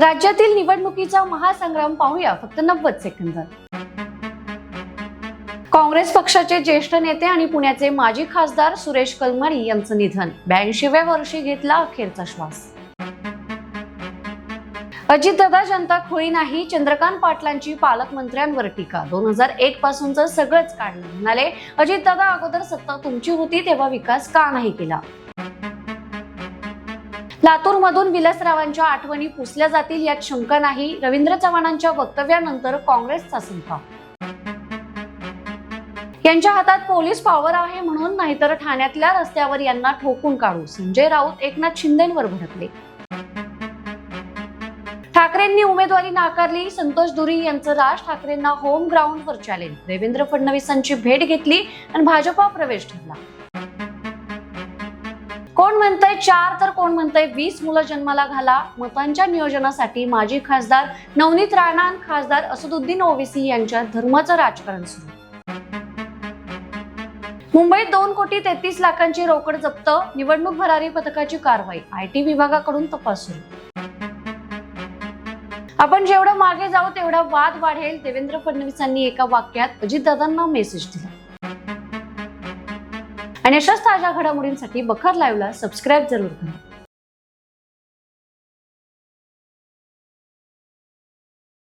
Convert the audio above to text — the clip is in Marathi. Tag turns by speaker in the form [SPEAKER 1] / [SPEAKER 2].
[SPEAKER 1] राज्यातील निवडणुकीचा महासंग्राम पाहूया. फक्त नव्वद सेकंद काँग्रेस पक्षाचे ज्येष्ठ नेते आणि पुण्याचे माजी खासदार सुरेश कलमाडी यांचं निधन. ब्याऐंशीव्या वर्षी घेतला अखेरचा श्वास. अजितदादा जनता खुळी नाही चंद्रकांत पाटलांची पालकमंत्र्यांवर टीका. दोन हजार एक पासूनच सगळंच काढलं. म्हणाले अजितदादा अगोदर सत्ता तुमची होती तेव्हा विकास का नाही केला? लातूरमधून विलासरावांच्या आठवणी पुसल्या जातील यात शंका नाही. रवींद्र चव्हाणांच्या वक्तव्यानंतर काँग्रेसचा संताप यांच्या हातात पोलीस पॉवर आहे म्हणून नाहीतर ठाण्यातल्या रस्त्यावर यांना ठोकून काढू. संजय राऊत एकनाथ शिंदेवर भडकले. ठाकरेंनी उमेदवारी नाकारली. संतोष दुरी यांचं राज ठाकरेंना होम ग्राउंडवर चॅलेंज देवेंद्र फडणवीसांची भेट घेतली आणि भाजपा प्रवेश ठरला. कोण म्हणतंय चार तर कोण म्हणतंय वीस मुलं जन्माला घाला. मतांच्या नियोजनासाठी माजी खासदार नवनीत राणा खासदार असदुद्दीन ओवेसी यांच्या धर्माचं राजकारण सुरू. मुंबईत दोन कोटी तेहतीस लाखांची रोकड जप्त निवडणूक भरारी पथकाची कारवाई आयटी विभागाकडून तपास सुरू आपण जेवढं मागे जाऊ तेवढा वाद वाढेल. देवेंद्र फडणवीसांनी एका वाक्यात अजितदादांना मेसेज दिला. आणि अशाच ताज्या घडामोडींसाठी बखर लाईव्हला सबस्क्राईब जरूर करा.